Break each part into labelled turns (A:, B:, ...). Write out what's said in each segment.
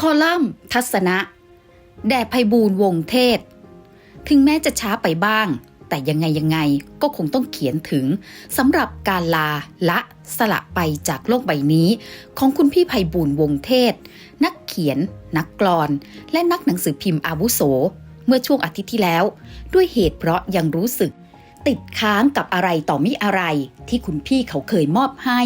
A: คอลัมน์ ทัศนะ แด่ภัยบูลวงเทศ ถึงแม้จะช้าไปบ้าง แต่ยังไงยังไงก็คงต้องเขียนถึงสำหรับการลาละสละไปจากโลกใบนี้ ของคุณพี่ภัยบูลวงเทศ นักเขียน นักกลอน และนักหนังสือพิมพ์อาวุโส เมื่อช่วงอาทิตย์ที่แล้ว ด้วยเหตุเพราะยังรู้สึก ติดค้างกับอะไรต่อมิอะไรที่คุณพี่เขาเคยมอบให้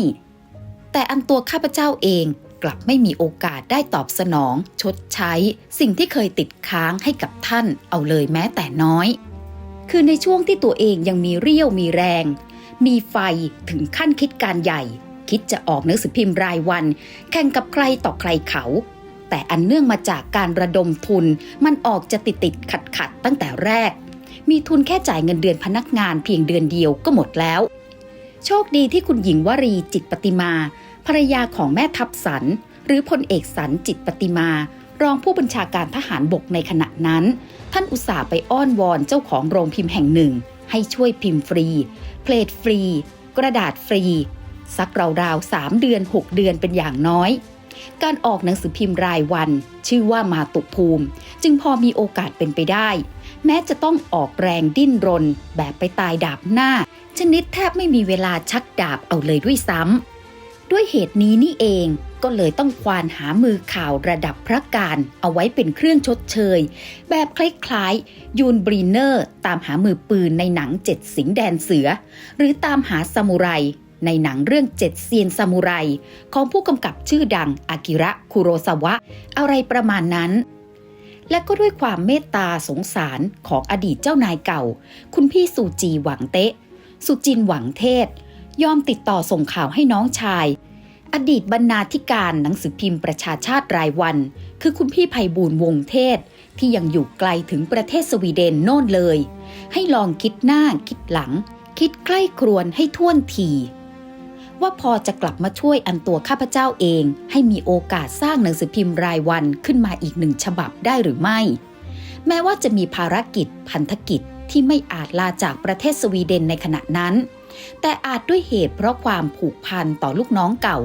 A: แต่อันตัวข้าพเจ้าเอง กลับไม่มีโอกาสได้ตอบสนอง ชดใช้ สิ่งที่เคยติดค้างให้กับท่านเอาเลยแม้แต่น้อย คือในช่วงที่ตัวเองยังมีเรี่ยวมีแรง มีไฟถึงขั้นคิดการใหญ่ คิดจะออกหนังสือพิมพ์รายวัน แข่งกับใครต่อใครเขา แต่อันเนื่องมาจากการระดมทุนมันออกจะติดติดขัดขัดตั้งแต่แรก มีทุนแค่จ่ายเงินเดือนพนักงานเพียงเดือนเดียวก็หมดแล้ว โชคดีที่คุณหญิงวรีจิตปฏิมา ภรรยาของแม่ทัพสัน หรือพลเอกสันจิตปฏิมา รองผู้บัญชาการทหารบกในขณะนั้น ท่านอุตส่าห์ไปอ้อนวอนเจ้าของโรงพิมพ์แห่งหนึ่ง ให้ช่วยพิมพ์ฟรี เพลทฟรี กระดาษฟรี สักราวๆสามเดือน 6 เดือนเป็นอย่างน้อย การออกหนังสือพิมพ์รายวัน ชื่อว่ามาตุภูมิ จึงพอมีโอกาสเป็นไปได้ แม้จะต้องออกแรงดิ้นรน แบบไปตายดาบหน้า ชนิดแทบไม่มีเวลาชักดาบเอาเลยด้วยซ้ำ ด้วยเหตุนี้นี่เองก็เลยต้องควานหามือข่าวระดับพระการเอาไว้เป็นเครื่องชดเชย แบบคล้ายๆ ยูนบรีเนอร์ ตามหามือปืนในหนังเจ็ดสิงแดนเสือ หรือตามหาซามูไรในหนังเรื่องเจ็ดเซียนซามูไร ของผู้กำกับชื่อดังอากิระคุโรซาวะ อะไรประมาณนั้น และก็ด้วยความเมตตาสงสารของอดีตเจ้านายเก่า คุณพี่สุจีหวังเตะ สุจินหวังเทศ ยอมติดต่อส่งข่าวให้น้องชาย อดีตบรรณาธิการหนังสือพิมพ์ประชาชาติรายวัน คือคุณพี่ไพบูลย์วงเทศ ที่ยังอยู่ไกลถึงประเทศสวีเดนโน่นเลย ให้ลองคิดหน้าคิดหลัง คิดใกล้ครวนให้ท่วนทีว่าพอจะกลับมาช่วยอันตัวข้าพเจ้าเอง ให้มีโอกาสสร้างหนังสือพิมพ์รายวันขึ้นมาอีกหนึ่งฉบับได้หรือไม่ แม้ว่าจะมีภารกิจพันธกิจที่ไม่อาจลาจากประเทศสวีเดนในขณะนั้น แต่อาจด้วยเหตุเพราะความผูกพันต่อลูกน้องเก่า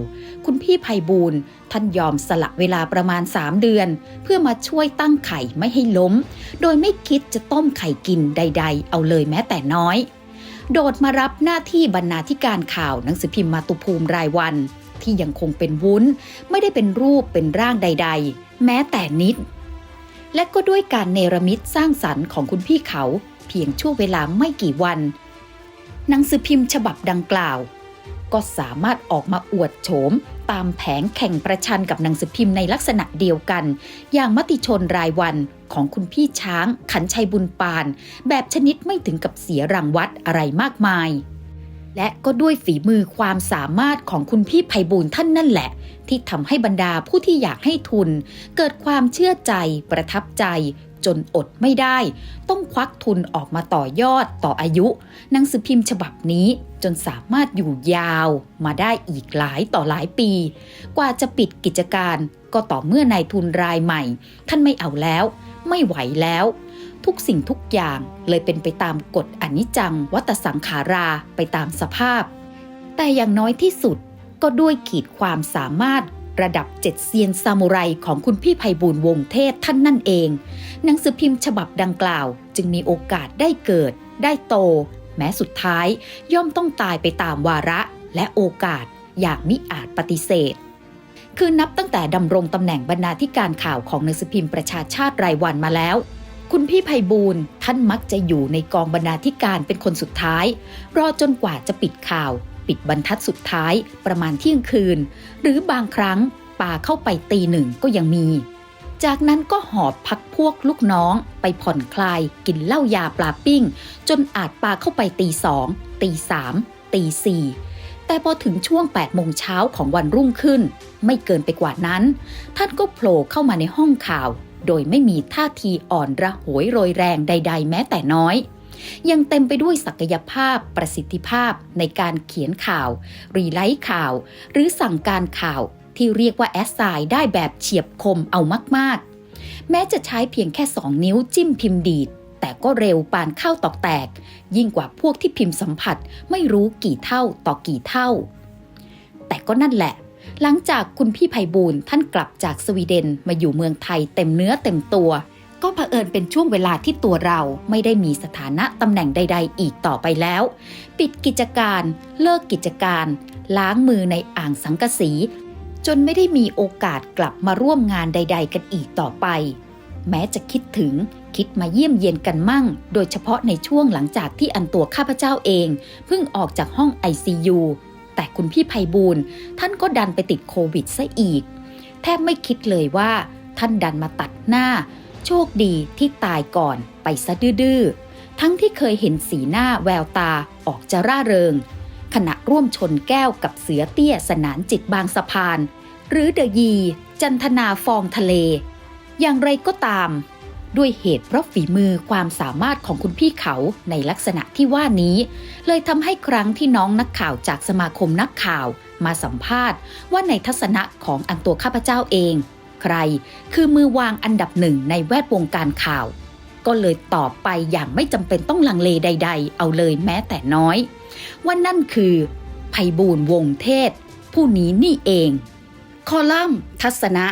A: คุณพี่ไพบูลท่านยอมสละเวลาประมาณ 3 เดือน เพื่อมาช่วยตั้งไข่ไม่ให้ล้ม โดยไม่คิดจะต้มไข่กินใด ๆ เอาเลยแม้แต่น้อย โดดมารับหน้าที่บรรณาธิการข่าวหนังสือพิมพ์มาตุภูมิรายวัน ที่ยังคงเป็นวุ้น ไม่ได้เป็นรูปเป็นร่างใด ๆ แม้แต่นิด และก็ด้วยการเนรมิตสร้างสรรค์ของคุณพี่เขา เพียงช่วงเวลาไม่กี่วัน หนังสือพิมพ์ฉบับดังกล่าว ก็สามารถออกมาอวดโฉม ตามแผงแข่งประชันกับหนังสือพิมพ์ในลักษณะเดียวกัน อย่างมติชนรายวันของคุณพี่ช้างขันชัยบุญปาน แบบชนิดไม่ถึงกับเสียรังวัดอะไรมากมาย และก็ด้วยฝีมือความสามารถของคุณพี่ไพบูลท่านนั่นแหละ ที่ทำให้บรรดาผู้ที่อยากให้ทุน เกิดความเชื่อใจประทับใจ จนอดไม่ได้ ต้องควักทุนออกมาต่อยอดต่ออายุหนังสือพิมพ์ฉบับนี้จนสามารถอยู่ยาวมาได้อีกหลายต่อหลายปี กว่าจะปิดกิจการก็ต่อเมื่อนายทุนรายใหม่ ท่านไม่เอาแล้ว ไม่ไหวแล้ว ทุกสิ่งทุกอย่างเลยเป็นไปตามกฎอนิจจัง วัตสังขาราไปตามสภาพ แต่อย่างน้อยที่สุดก็ด้วยขีดความสามารถ ระดับเจ็ดเซียนซามูไรของคุณพี่ไพบูลวงเทศท่านนั่นเอง หนังสือพิมพ์ฉบับดังกล่าว จึงมีโอกาสได้เกิด ได้โต แม้สุดท้ายย่อมต้องตายไปตามวาระและโอกาสอย่างมิอาจปฏิเสธ คือนับตั้งแต่ดำรงตำแหน่งบรรณาธิการข่าวของหนังสือพิมพ์ประชาชาติรายวันมาแล้ว คุณพี่ไพบูลท่านมักจะอยู่ในกองบรรณาธิการเป็นคนสุดท้าย รอจนกว่าจะปิดข่าว ปิดบรรทัดสุดท้ายประมาณเที่ยงคืน หรือบางครั้งป่าเข้าไปตีหนึ่งก็ยังมี จากนั้นก็หอบพักพวกลูกน้องไปผ่อนคลายกินเหล้ายาปลาปิ้ง จนอาจปาเข้าไปตีสองตีสามตีสี่แต่พอถึงช่วง8โมงเช้าของวันรุ่งขึ้น ไม่เกินไปกว่านั้น ท่านก็โผล่เข้ามาในห้องข่าว โดยไม่มีท่าทีอ่อนระโหยโรยแรงใด ๆ แม้แต่น้อย ยังเต็มไปด้วยศักยภาพประสิทธิภาพในการเขียนข่าว รีไลท์ข่าว หรือสั่งการข่าวที่เรียกว่าแอสไซน์ได้แบบเฉียบคมเอามาก ๆ แม้จะใช้เพียงแค่ 2 นิ้วจิ้มพิมพ์ดีด แต่ก็เร็วปานข้าวตอกแตก ยิ่งกว่าพวกที่พิมพ์สัมผัสไม่รู้กี่เท่าต่อกี่เท่า แต่ก็นั่นแหละ หลังจากคุณพี่ไพบูลท่านกลับจากสวีเดนมาอยู่เมืองไทยเต็มเนื้อเต็มตัว ก็เผอิญเป็นช่วงเวลาที่ตัวเราไม่ได้มีสถานะตำแหน่งใด ๆ อีกต่อไปแล้ว ปิดกิจการเลิกกิจการ ล้างมือในอ่างสังกะสี จนไม่ได้มีโอกาสกลับมาร่วมงานใด ๆ กันอีกต่อไป แม้จะคิดถึงคิดมาเยี่ยมเยียนกันมั่ง โดยเฉพาะในช่วงหลังจากที่อันตัวข้าพเจ้าเอง เพิ่งออกจากห้อง ICU แต่คุณพี่ไพบูลย์ท่านก็ดันไปติดโควิดซะอีก แทบไม่คิดเลยว่า ท่านดันมาตัดหน้า โชคดีที่ตายก่อนไปซะดื้อทั้งที่เคยเห็นสีหน้าแววตาออกจะร่าเริง ขณะร่วมชนแก้วกับเสือเตี้ยสนานจิตบางสะพาน หรือเดยี จันทนาฟองทะเล อย่างไรก็ตาม ด้วยเหตุเพราะฝีมือความสามารถของคุณพี่เขาในลักษณะที่ว่านี้ เลยทำให้ครั้งที่น้องนักข่าวจากสมาคมนักข่าวมาสัมภาษณ์ว่าในทัศนะของอันตัวข้าพเจ้าเอง ใคร คือมือวางอันดับหนึ่งในแวดวงการข่าว ก็เลยตอบไปอย่างไม่จำเป็นต้องลังเลใด ๆ เอาเลยแม้แต่น้อยว่านั่นคือไพบูลย์วงเทศ ผู้นี้นี่เอง คอลัมน์ทัศนะ